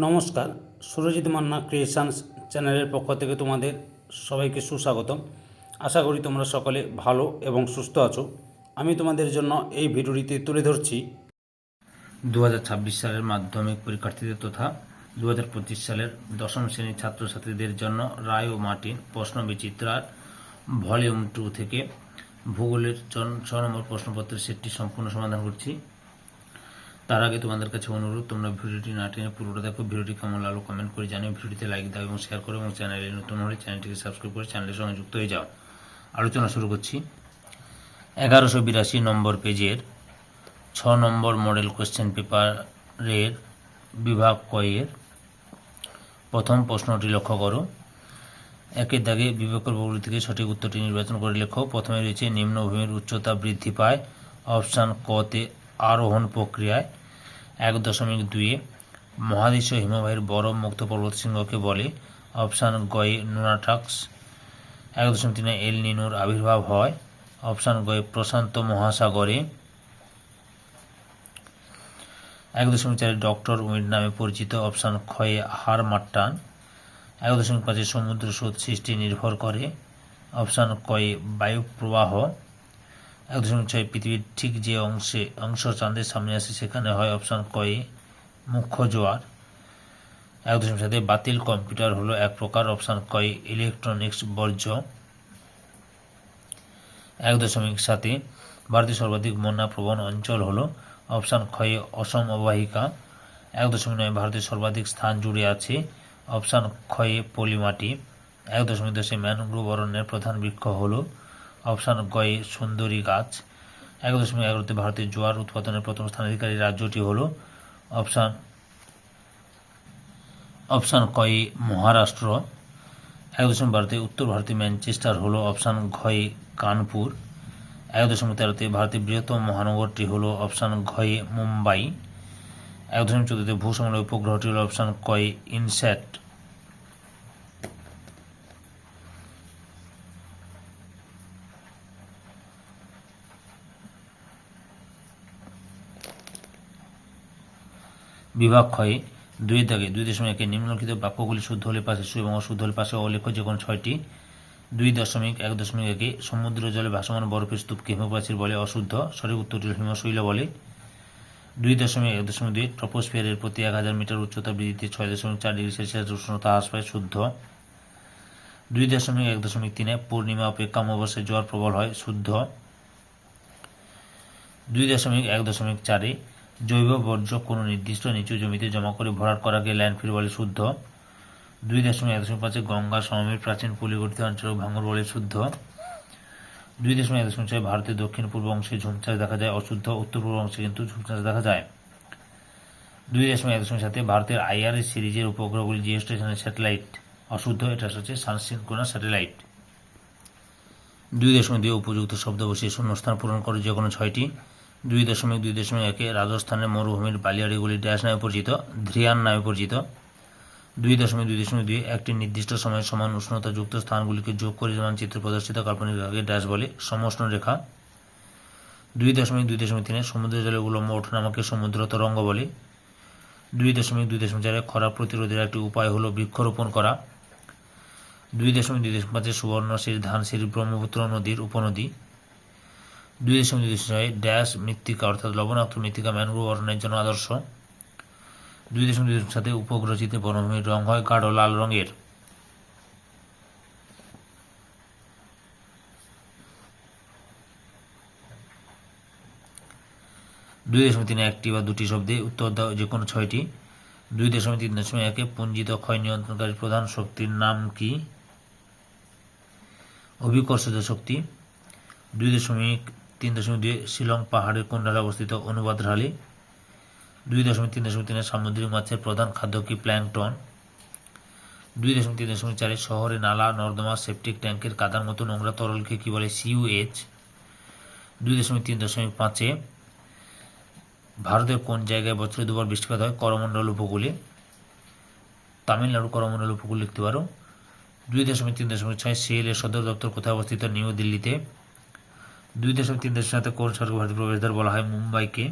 নমস্কার, সুরজিৎ মান্না ক্রিয়েশনস চ্যানেলের পক্ষ থেকে তোমাদের সবাইকে সুস্বাগতম। আশা করি তোমরা সকলে ভালো এবং সুস্থ আছো। আমি তোমাদের জন্য এই ভিডিওটিতে তুলে ধরছি দু হাজার ছাব্বিশ সালের মাধ্যমিক পরীক্ষার্থীদের তথা দু হাজার পঁচিশ সালের দশম শ্রেণির ছাত্রছাত্রীদের জন্য রায় ও মার্টিন প্রশ্ন বিচিত্রার ভলিউম টু থেকে ভূগোলের ছ নম্বর প্রশ্নপত্রের সেটটি সম্পূর্ণ সমাধান করছি। তার আগে তোমাদের কাছে অনুরোধ, তোমরা ভিডিওটি না টেনে পুরোটা দেখো, ভিডিওটি কেমন লাগল কমেন্ট করে জানিও, ভিডিওতে লাইক দাও এবং শেয়ার করো এবং চ্যানেলে নতুন হলে চ্যানেলটিকে সাবস্ক্রাইব করে চ্যানেলের সঙ্গে যুক্ত হয়ে যাও। আলোচনা শুরু করছি। এগারোশো বিরাশি নম্বর পেজের ছ নম্বর মডেল কোশ্চেন পেপারের বিভাগ কয়ের প্রথম প্রশ্নটি লক্ষ্য করো। একের দাগে বিবেকগুলি থেকে সঠিক উত্তরটি নির্বাচন করে লেখো। প্রথমে রয়েছে নিম্নভূমির উচ্চতা বৃদ্ধি পায়। অপশান কতে আরোহণ প্রক্রিয়ায় এক দশমিক দুইয়ে মহাদেশীয় হিমবাহের বরফ মুক্ত পর্বত শৃঙ্গকে বলে অপশান গয়ে নুনাটাক্স এক দশমিক তিনে, এল নিনোর আবির্ভাব হয়। অপশান গয়ে প্রশান্ত মহাসাগরে। এক দশমিক চারে, ডক্টর উইন্ড নামে পরিচিত অপশান ক্ষয়ে হার মাট্টান। এক দশমিক পাঁচে, সমুদ্র স্রোত সৃষ্টি নির্ভর করে। অপশান কয়ে বায়ু প্রবাহ এক দশমিক ছয় পৃথিবীর ঠিক যে অংশে অংশ চাঁদের সামনে আসে সেখানে হয় অপশান কয়ে মুখ্য জোয়ার। এক দশমিক সাথে বাতিল কম্পিউটার হলো এক প্রকার, অপশান কয়ে ইলেকট্রনিক্স বর্জ্য। এক দশমিক সাতে, ভারতের সর্বাধিক বন্যা প্রবণ অঞ্চল হলো অপশান ক্ষয়ে অসম অববাহিকা। এক দশমিক নয়, ভারতের সর্বাধিক স্থান জুড়ে আছে অপশান ক্ষয়ে পলিমাটি। এক দশমিক দশে ম্যানগ্রোভ অরণ্যের প্রধান বৃক্ষ হলো অপশান গয়ে সুন্দরী গাছ। এক দশমিক এগারোতে ভারতের জোয়ার উৎপাদনের প্রথম স্থানাধিকারী রাজ্যটি হল অপশান অপশান কয়ে মহারাষ্ট্র। এক দশমিক বারোতে উত্তর ভারতে ম্যানচেস্টার হলো অপশান ঘয়ে কানপুর। এক দশমিক তেরোতে ভারতের বৃহত্তম মহানগরটি হলো অপশান ঘয়ে মুম্বাই। এক দশমিক চোদ্দতে ভূসমলের উপগ্রহটি হলো অপশান কয়ে ইনস্যাট বিভাগ ক্ষয়ে দুই দাগে দুই দশমিক একে নিম্নলিখিত বাক্যগুলি শুদ্ধ হলে পাশে সু এবং অশুদ্ধ হলে পাশে অলেখ্য যে কোনো ছয়টি। দুই দশমিক এক দশমিক একে সমুদ্র জলে ভাসমান বরফের স্তূপকে হিমপ্রাচীর বলে অশুদ্ধ, সঠিক উত্তরটি হিমশৈল বলে। দুই দশমিক এক দশমিক দুই ট্রপোস্ফিয়ারের প্রতি এক হাজার মিটার উচ্চতা বৃদ্ধিতে ছয় দশমিক চার ডিগ্রি সেলসিয়াস উষ্ণতা হ্রাস পায় শুদ্ধ। দুই দশমিক এক দশমিক তিনে পূর্ণিমা অপেক্ষা অমাবস্যায় জোয়ার প্রবল হয় শুদ্ধ। দুই দশমিক এক দশমিক চারে জৈব বর্জ্য কোনো নির্দিষ্ট নিচু জমিতে জমা করে ভরাট করাকে ল্যান্ডফিল বলে শুদ্ধ। দুই দশমিক এক দশমিক পাঁচে গঙ্গা সমভূমির প্রাচীন পলিগঠিত অঞ্চল ভাঙর বলে শুদ্ধ। দুই দশমিক এক দশমিক ছয় ভারতের দক্ষিণ পূর্ব অংশে ঝুমচাষ দেখা যায়, অশুদ্ধ উত্তর পূর্ব অংশে কিন্তু ঝুমচাষ দেখা যায়। দুই দশমিক এক দশমিক সাথে ভারতের আইআরএস সিরিজের উপগ্রহগুলি জিও স্টেশনের স্যাটেলাইট। অশুদ্ধ, এটা হচ্ছে সানসিনকোনা স্যাটেলাইট। দুই দশমিক দুই উপযুক্ত শব্দ বসিয়ে শূন্যস্থান পূরণ করে যে কোনো ছয়টি। দুই দশমিক দুই দশমিক একে রাজস্থানের মরুভূমির বালিয়াড়িগুলি ড্যাশ নামে পরিচিত ধ্রিয়ান নামে পরিচিত দুই দশমিক দুই দশমিক দুই একটি নির্দিষ্ট সময়ে সমান উষ্ণতাযুক্ত স্থানগুলিকে যোগ করে মানচিত্র প্রদর্শিত কাল্পনিক রেখাকে ড্যাশ বলে সমষ্ণ রেখা দুই দশমিক দুই দশমিক তিনে সমুদ্র জলে উলম্ব ওঠানামাকে সমুদ্র তরঙ্গ বলে দুই দশমিক দুই দশমিক চারে খরা প্রতিরোধের একটি উপায় হলো বৃক্ষরোপণ করা দুই দশমিক দুই দশমিক পাঁচে সুবর্ণশির ধানশির ব্রহ্মপুত্র নদীর উপনদী দুই দশমিক দুই ছয় ড্যাশ মৃত্তিকা অর্থাৎ লবণাক্ত মৃত্তিকা, ম্যানগ্রোভ অরণ্যের জন্য আদর্শ। দুই দশমিক দুই সাথে উপগ্রহচিতে বনভূমির রং হয় গাঢ় লাল রঙের। দুই দশমিক তিনে একটি বা দুটি শব্দে উত্তর দাও যে কোনো ছয়টি। দুই দশমিক তিন দশমিক একে পুঞ্জিত ক্ষয় নিয়ন্ত্রণকারী প্রধান শক্তির নাম কি? অভিকর্ষিত শক্তি। দুই দশমিক তিন দশমিক দুই শিলং পাহাড়ের কোন ঢালে অবস্থিত অনুবাদ ঢালে দুই দশমিক তিন দশমিক তিনে সামুদ্রিক মাছের প্রধান খাদ্য কি প্ল্যাংটন? দুই দশমিক তিন দশমিক চারে শহরে নালা, নর্দমা, সেপটিক ট্যাঙ্কের কাদার মতো নোংরা তরলকে কি বলে সিইউএইচ দুই দশমিক তিন দশমিক পাঁচে ভারতের কোন জায়গায় বছরে দুবার বৃষ্টিপাত হয়? করমণ্ডল উপকূলে। তামিলনাড়ু করমণ্ডল উপকূল লিখতে পারো। দুই দশমিক তিন দশমিক ছয় সিএল এর সদর দপ্তর কোথায় অবস্থিত? নিউ দিল্লিতে। দুই দশমিক তিন দশমিক সাথে কোন সড়ক ভারতের প্রবেশদ্বার বলা হয় মুম্বাইকে?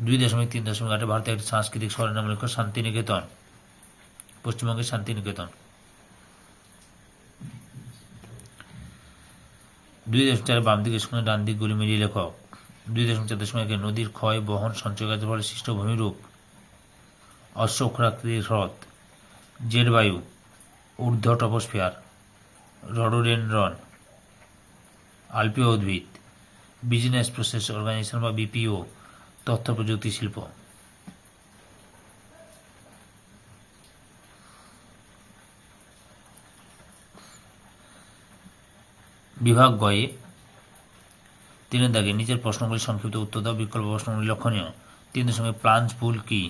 দুই দশমিক তিন দশমিক আটে ভারতের একটি সাংস্কৃতিক শহরের নাম লেখো শান্তিনিকেতন। পশ্চিমবঙ্গের শান্তিনিকেতন। দুই দশমিক চারে বাম দিকে শুনে ডান দিকগুলি মিলিয়ে লেখক দুই দশমিক চার দশমিক একে নদীর ক্ষয়, বহন সঞ্চয়কাতের ফলে সৃষ্ট ভূমিরূপ। অশ্বক্ষরাকৃতির হ্রদ। জেড বায়ু। ঊর্ধ্ব টপোস্ফিয়ার রডোডেনড্রন। আলপীয় উদ্ভিদ বিজনেস প্রসেস অর্গানাইজেশন বা বিপিও তথ্য প্রযুক্তি শিল্প। বিভাগ গয়ে তিনের দাগে নিচের প্রশ্নগুলি সংক্ষিপ্ত উত্তর দাও, বিকল্প প্রশ্নগুলি লক্ষণীয়। তিন সঙ্গে প্লাঞ্চ পুল কি?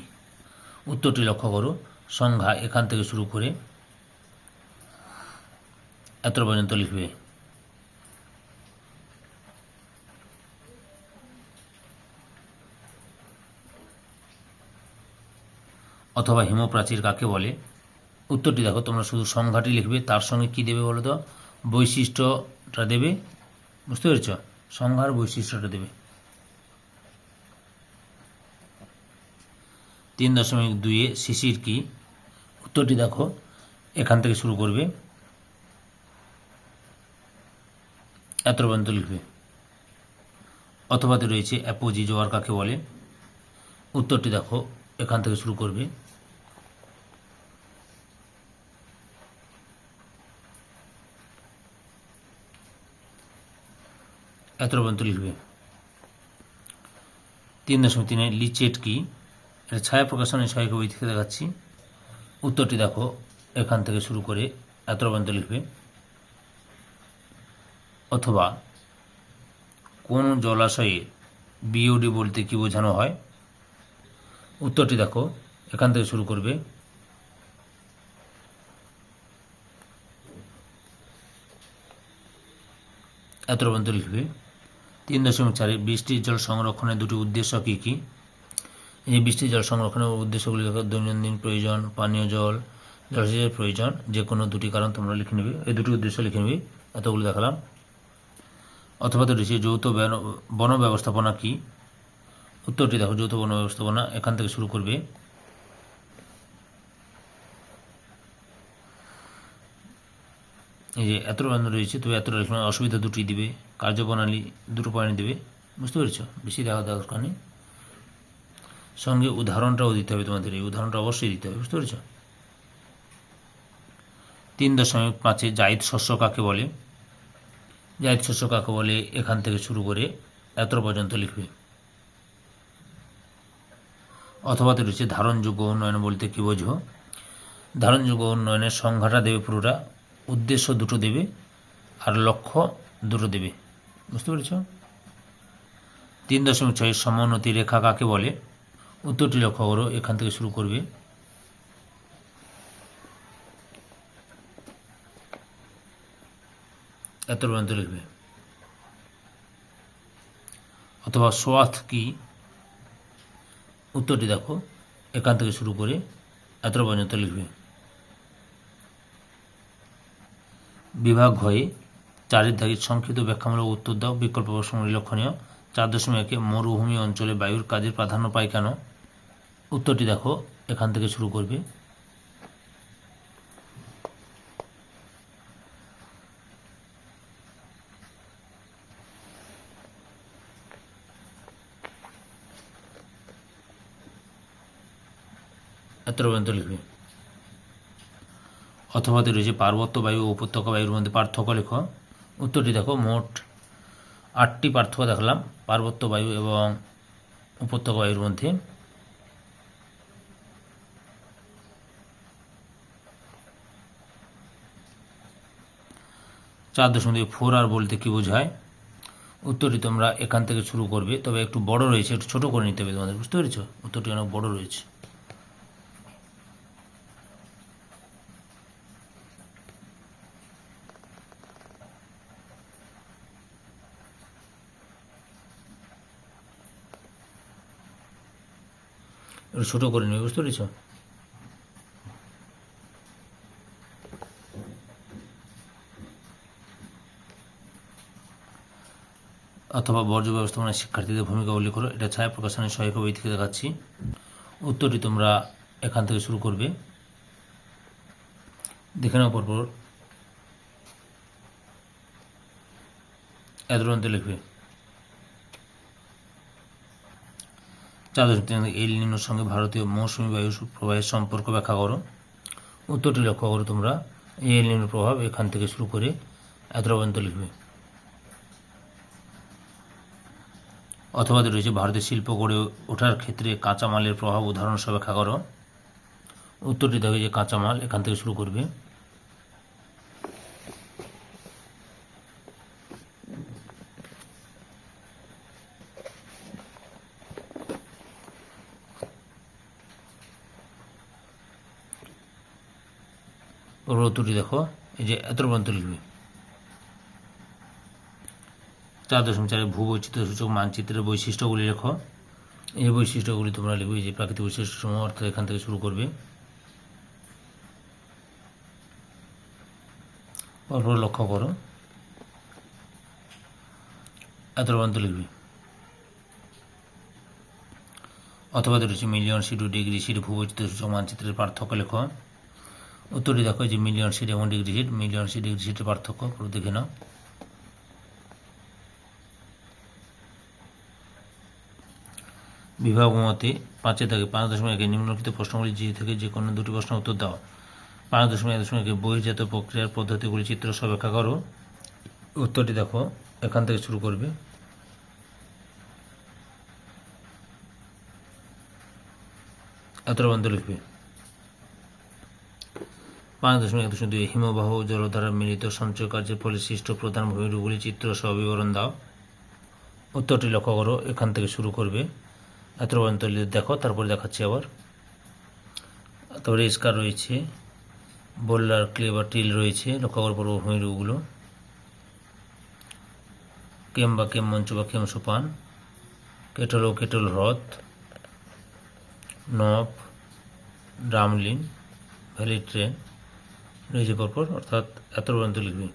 উত্তরটি লক্ষ্য করো। সংজ্ঞা এখান থেকে শুরু করে এত পর্যন্ত লিখবে। অথবা হিমপ্রাচীর কাকে বলে? উত্তরটি দেখো, তোমরা শুধু সংখ্যাটি লিখবে, তার সঙ্গে কি দেবে বলো তো? বৈশিষ্ট্যটা দেবে, বুঝতে পেরেছ? সংখ্যার বৈশিষ্ট্যটা দেবে। তিন দশমিক দুইয়ে শিশির কি? উত্তরটি দেখো, এখান থেকে শুরু করবে। এত পর্যন্ত লিখবে। অথবাতে রয়েছে অ্যাপোজি জোয়ার কাকে বলে? উত্তরটি দেখো, এখান থেকে শুরু করবে। এত পর্যন্ত লিখবে। তিন দশমিক তিনে লিচেট কি? এটা ছায়া প্রকাশনের সহায়ক বই থেকে দেখাচ্ছি। উত্তরটি দেখো, এখান থেকে শুরু করে এত পর্যন্ত লিখবে। অথবা কোন জলাশয়ে বিওডি বলতে কি বোঝানো হয়? উত্তরটি দেখো, এখান থেকে শুরু করবে। এত পর্যন্ত লিখবে তিন দশমিক চারে বৃষ্টির জল সংরক্ষণের দুটি উদ্দেশ্য কী কী? এই বৃষ্টির জল সংরক্ষণের উদ্দেশ্যগুলি দৈনন্দিন প্রয়োজন, পানীয় জল, জলসেচের প্রয়োজন, যে কোনো দুটি কারণ তোমরা লিখে নেবে। এই দুটি উদ্দেশ্য লিখে নেবে। এতগুলো দেখালাম। অথবা তো রয়েছে যৌথ বন ব্যবস্থাপনা কী? উত্তরটি দেখো, যৌথ বন ব্যবস্থাপনা এখান থেকে শুরু করবে। এই যে এত বন্ধ রয়েছে তো এত লিখলাম অসুবিধা দুটি দিবে, কার্যপ্রণালী দুটো পয়েন্ট দেবে। বুঝতে পেরেছ? বেশি দেখা দরকার নেই। সঙ্গে উদাহরণটাও দিতে হবে তোমাদের, এই উদাহরণটা অবশ্যই দিতে হবে, বুঝতে পেরেছ? তিন দশমিক পাঁচে জায়দ শস্য কাকে বলে? জায়দ শস্য কাকে বলে? এখান থেকে শুরু করে এত পর্যন্ত লিখবে। অথবাতে রয়েছে ধারণযোগ্য উন্নয়ন বলতে কি বোঝো? ধারণযোগ্য উন্নয়নের সংখ্যাটা দেবে পুরোটা। উদ্দেশ্য দুটো দেবে আর লক্ষ্য দুটো দেবে। বুঝতে পেরেছ? তিন দশমিক ছয় সমোন্নতি রেখা কাকে বলে? উত্তরটি লক্ষ্য করো, এখান থেকে শুরু করবে। এত পর্যন্ত লিখবে। অথবা সোয়াথ কি? উত্তরটি দেখো, এখান থেকে শুরু করে এত পর্যন্ত লিখবে। বিভাগ হয়ে চারের দাগের সংক্ষিপ্ত ব্যাখ্যামূলক উত্তর দাও। বিকল্প প্রশ্নগুলি লক্ষণীয় চার দশমিক মরুভূমি অঞ্চলে বায়ুর কাজের প্রাধান্য পায় কেন? উত্তরটি দেখো, এখান থেকে শুরু করবে। এত পর্যন্ত লিখবে। অথবাতে রয়েছে পার্বত্য বায়ু ও উপত্যকা বায়ুর মধ্যে পার্থক্য লেখ। উত্তরটি দেখো, মোট আটটি পার্থক্য দেখলাম, পার্বত্য বায়ু এবং উপত্যকা বায়ুর মধ্যে। চার দশমিক ফোর আর বলতে কি বোঝায়? উত্তরটি তোমরা এখান থেকে শুরু করবে, তবে একটু বড় রয়েছে, একটু ছোট করে নিতে হবে তোমাদের, বুঝতে পেরেছ? উত্তরটি অনেক বড় রয়েছে। একটু ছোটো করে নেবে, বুঝতে পেরেছ? অথবা বর্জ্য ব্যবস্থাপনায় শিক্ষার্থীদের ভূমিকা উল্লেখ করো। এটা ছায়া প্রকাশনের সহায়ক বই থেকে দেখাচ্ছি। উত্তরটি তোমরা এখান থেকে শুরু করবে। দেখে নাও পরপর। এত লিখবে। দশমিক এল নিনোর সঙ্গে ভারতীয় মৌসুমী বায়ু প্রবাহের সম্পর্ক ব্যাখ্যা করো। উত্তরটি লক্ষ্য করো তোমরা। এই এল নিনোর প্রভাব এখান থেকে শুরু করে এত পর্যন্ত লিখবে। অথবা রয়েছে, ভারতের শিল্প গড়ে ওঠার ক্ষেত্রে কাঁচামালের প্রভাব উদাহরণ সহ ব্যাখ্যা করো। উত্তরটি দেখে যে কাঁচামাল এখান থেকে শুরু করবে। ওর দেখো, এই যে এত পর্যন্ত লিখবে চার দশমিক চারে ভূবৈচিত্র্য সূচক মানচিত্রের বৈশিষ্ট্যগুলি লেখো। এই বৈশিষ্ট্যগুলি তোমরা লিখবে যে প্রাকৃতিক বৈশিষ্ট্য সমূহ, অর্থাৎ এখান থেকে শুরু করবে। লক্ষ্য করো। এত পর্যন্ত লিখবে অথবা রয়েছে মিলিয়ন ও ডিগ্রি সিট ভূবৈচিত্র্য সূচক মানচিত্রের পার্থক্য লেখো। উত্তরটি দেখো যে মিলিয়ন সিট এবং degree sheet million sheet degree সিটের পার্থক্য, পুরো দেখে নাও। বিভাগ মতে পাঁচে থাকে, পাঁচ দশমিক একে নিম্নলিখিত প্রশ্নগুলি যে থেকে যে কোনো দুটি প্রশ্ন উত্তর দাও। পাঁচ দশমিক এক দশমিক বহির্জাত প্রক্রিয়ার পদ্ধতিগুলি চিত্র ব্যাখ্যা করো। উত্তরটি দেখো, এখান থেকে শুরু করবে। এত বন্ধ লিখবে। পাঁচ দশমিক এক দশমিক দুই হিমবাহ জলধারা মিলিত সঞ্চয় কার্যের ফলে সৃষ্ট প্রধান ভূমিরূপগুলি চিত্র সহ বিবরণ দাও। উত্তরটি লক্ষ্য করো, এখান থেকে শুরু করবে। এত পর্যন্ত দেখো, তারপরে দেখাচ্ছি আবার। তারপরে স্কার রয়েছে বোল্লার ক্লে বা টিল রয়েছে, লক্ষ্য করো পর্ব ভূমিরূপগুলো কেম বা কেম মঞ্চ বা কেম সোপান, কেটল ও কেটল হ্রদ, নব ড্রামলিন ভ্যালি ট্রেন। রয়েছে পরপর, অর্থাৎ এত পর্যন্ত লিখবি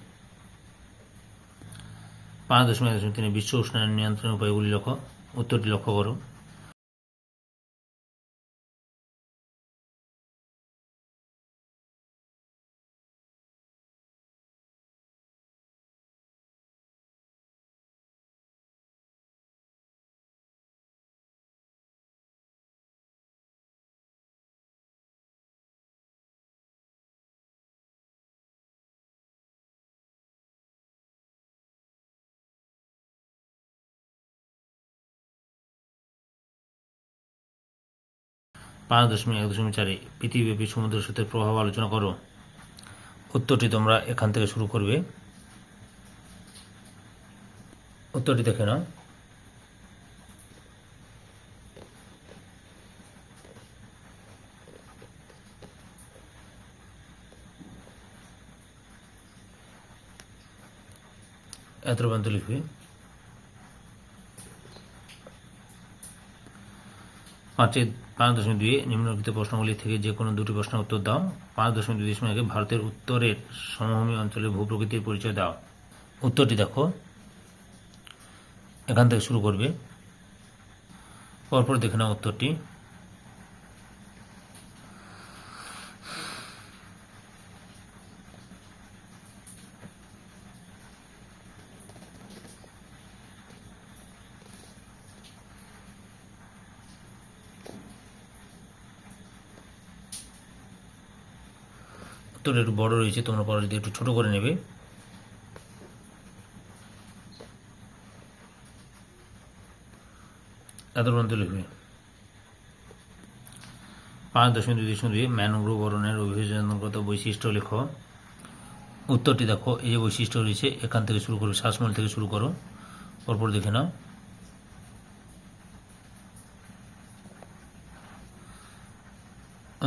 পাঁচ দশমিক দশমিক তিনে, বিশ্ব উষ্ণায়ন নিয়ন্ত্রণের উপায়গুলি লক্ষ্য, উত্তরটি লক্ষ্য করো। পাঁচ দশমিক এক দশমিক চারে পৃথিবীব্যাপী সমুদ্র স্রোতের প্রভাব আলোচনা করো। উত্তরটি তোমরা এখান থেকে শুরু করবে। উত্তরটি দেখে নাও। এত পর্যন্ত লিখবে। পাঁচের পাঁচ দশমিক দুই নিম্নলিখিত প্রশ্নগুলি থেকে যে কোনো দুটি প্রশ্নের উত্তর দাও। পাঁচ দশমিক দুই দশমিক আগে ভারতের উত্তরের সমভূমি অঞ্চলের ভূপ্রকৃতির পরিচয় দাও। উত্তরটি দেখো। এখান থেকে শুরু করবে। পরপর দেখে নাও উত্তরটি। উত্তরটা একটু বড় রয়েছে, তোমরা পরে যদি একটু ছোট করে নেবে। এত পর্যন্ত লিখবে। পাঁচ দশমিক দুই দশমিক দুই ম্যানগ্রোভ বরণের অভিযোজনগত বৈশিষ্ট্য লেখো। উত্তরটি দেখো, এই যে বৈশিষ্ট্য রয়েছে, এখান থেকে শুরু করো, শ্বাসমূল থেকে শুরু করো, পরপর দেখে নাও।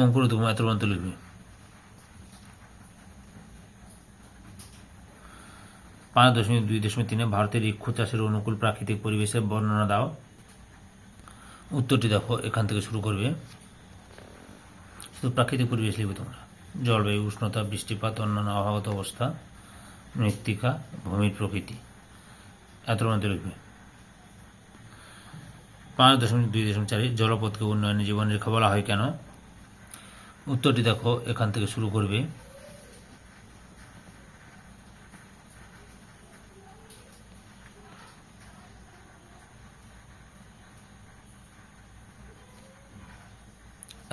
অঙ্কুর তুমি এত পর্যন্ত লিখবে। পাঁচ দশমিক দুই দশমিক তিনে ভারতের ইক্ষু চাষের অনুকূল প্রাকৃতিক পরিবেশের বর্ণনা দাও। উত্তরটি দেখো, এখান থেকে শুরু করবে। শুধু প্রাকৃতিক পরিবেশ লিখবে তোমরা। জলবায়ু, উষ্ণতা, বৃষ্টিপাত, অন্যান্য আবহাওয়াগত অবস্থা, মৃত্তিকা, ভূমির প্রকৃতি। এত মধ্যে লিখবে। পাঁচ দশমিক দুই দশমিক চারে জলপথকে উন্নয়নের জীবনরেখা বলা হয় কেন? উত্তরটি দেখো, এখান থেকে শুরু করবে।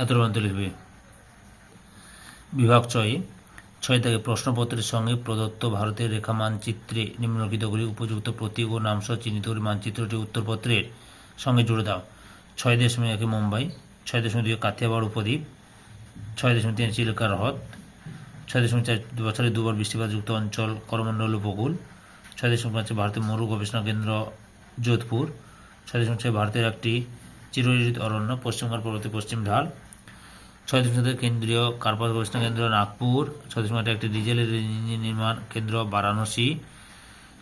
এত পর্যন্ত লিখবে বিভাগ ছয় ছয় থেকে প্রশ্নপত্রের সঙ্গে প্রদত্ত ভারতের রেখা মানচিত্রে নিম্নলিখিতগুলি উপযুক্ত প্রতীক ও নামসহ চিহ্নিত করে মানচিত্রটি উত্তরপত্রের সঙ্গে জুড়ে দাও। ছয় দশমিক একে মুম্বাই, ছয় দশমিক দুই কাথিয়াবাড় উপদ্বীপ, ছয় দশমিক তিন চিল্কার হ্রদ, ছয় দশমিক চার বছরে দুবার বৃষ্টিপাতযুক্ত অঞ্চল করমণ্ডল উপকূল, ছয় দশমিক পাঁচে ভারতের মরু গবেষণা কেন্দ্র যোধপুর, ছয় দশমিক ছয় ভারতের একটি চিরহরিত অরণ্য পশ্চিমবঙ্গ পর্বতে পশ্চিম ঢাল ছয় দশমিক কেন্দ্রীয় কার্পাস গবেষণা কেন্দ্র নাগপুর ছয় দশমিক একটি ডিজেলের ইঞ্জিন নির্মাণ কেন্দ্র বারাণসী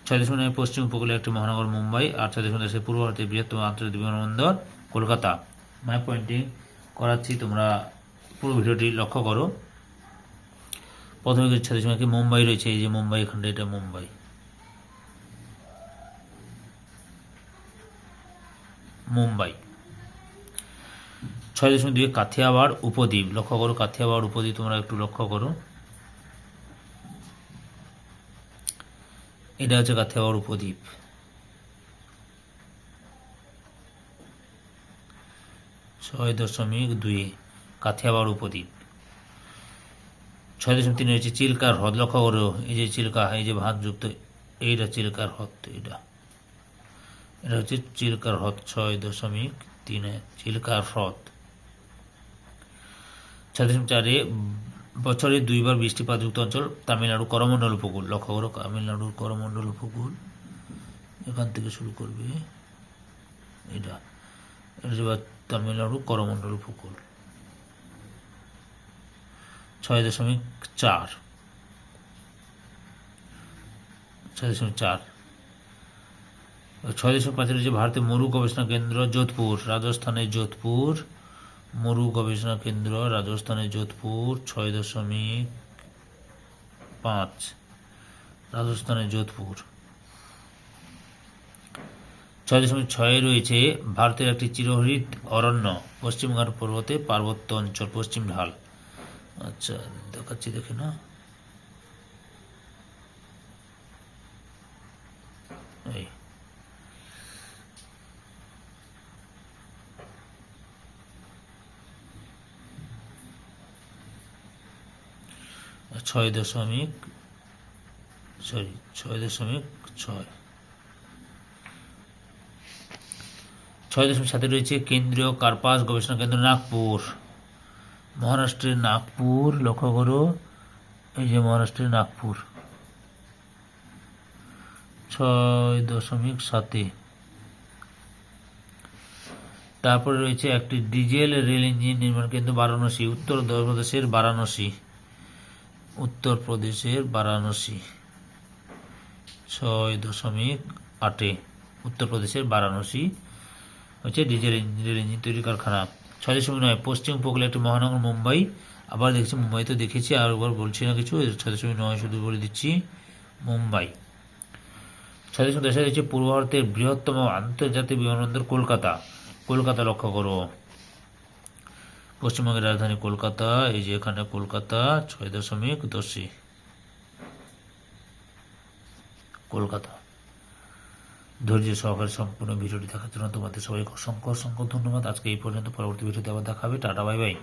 ছয় দশমিক নয় পশ্চিম উপকূলে একটি মহানগর মুম্বাই, আর ছয় দশমিক দশের পূর্ব ভারতের বৃহত্তম আন্তর্জাতিক বিমানবন্দর কলকাতা। মাই পয়েন্টিং করাচ্ছি, তোমরা পুরো ভিডিওটি লক্ষ্য করো। প্রথমে ছয় দশমিক মুম্বাই রয়েছে? এই যে মুম্বাই, এখানটা এটা মুম্বাই। মুম্বাই। ছয় দশমিক দুই কাথিয়াবাড় উপদ্বীপ। লক্ষ্য করো কাথিয়াবাড় উপদ্বীপ, তোমরা একটু লক্ষ্য করো। এটা হচ্ছে কাথিয়াবাড় উপদ্বীপ। ছয় দশমিক দুই কাথিয়াবাড় উপদ্বীপ। ছয় দশমিক তিন হচ্ছে চিল্কার হ্রদ। লক্ষ্য করো, এই যে চিল্কা, এই যে ভাতযুক্ত এইটা চিল্কার হ্রদ এটা এটা হচ্ছে চিল্কার হ্রদ, ছয় দশমিক তিনে, চিল্কার হ্রদ। দশমিক চারে বছরে দুইবার বৃষ্টিপাতযুক্ত অঞ্চল, তামিলনাড়ু করমণ্ডল উপকূল। লক্ষ্য করো, তামিলনাড়ুর করমণ্ডল উপকূল। এখান থেকে শুরু করবে। এটা। এটা তামিলনাড়ু করমণ্ডল উপকূল। ছয় দশমিক চার। ছয় দশমিক চার। ছয় দশমিক পাঁচের যে ভারতের মরু গবেষণা কেন্দ্র, যোধপুর। রাজস্থানের যোধপুর। মরু গবেষণা কেন্দ্র রাজস্থানের যোধপুর ছয় দশমিক পাঁচ। রাজস্থানের যোধপুর। ছয় দশমিক ছয়ে রয়েছে ভারতের একটি চিরহরিত অরণ্য পশ্চিমঘাট পর্বতে পার্বত্য অঞ্চল, পশ্চিম ঢাল। আচ্ছা দেখাচ্ছি, দেখে না এই। ছয় দশমিক সরি ছয় দশমিক ছয়। ছয় দশমিক সাথে রয়েছে কেন্দ্রীয় কার্পাস গবেষণা কেন্দ্র নাগপুর। মহারাষ্ট্রের নাগপুর, লক্ষ্য করো, এই যে মহারাষ্ট্রের নাগপুর। ছয় দশমিক সাতে। তারপরে রয়েছে একটি ডিজেল রেল ইঞ্জিন নির্মাণ কেন্দ্র বারাণসী, উত্তর প্রদেশের বারাণসী। উত্তরপ্রদেশের বারাণসী। ছয় দশমিক আটে উত্তরপ্রদেশের বারাণসী হচ্ছে ডিজেল ইঞ্জিন রেল ইঞ্জিন তৈরি কারখানা। ছয় দশমিক নয়, পশ্চিম উপকূলে একটি মহানগর মুম্বাই। আবার দেখছি, মুম্বাই তো দেখেছি, আর একবার বলছি না কিছু ছয় দশমিক নয় শুধু বলে দিচ্ছি মুম্বাই। ছয় দশমিক দশে রয়েছে পূর্ব ভারতের বৃহত্তম আন্তর্জাতিক বিমানবন্দর কলকাতা। কলকাতা লক্ষ্য করো। পশ্চিমবঙ্গের রাজধানী কলকাতা, এই যে এখানে কলকাতা, ছয় দশমিক দশি কলকাতা। ধৈর্য সহকারে সম্পূর্ণ ভিডিওটি দেখার জন্য তোমাদের সবাইকে অসংখ্য অসংখ্য ধন্যবাদ। আজকে এই পর্যন্ত পরবর্তী ভিডিওতে আবার দেখাবে টাটা, বাই বাই।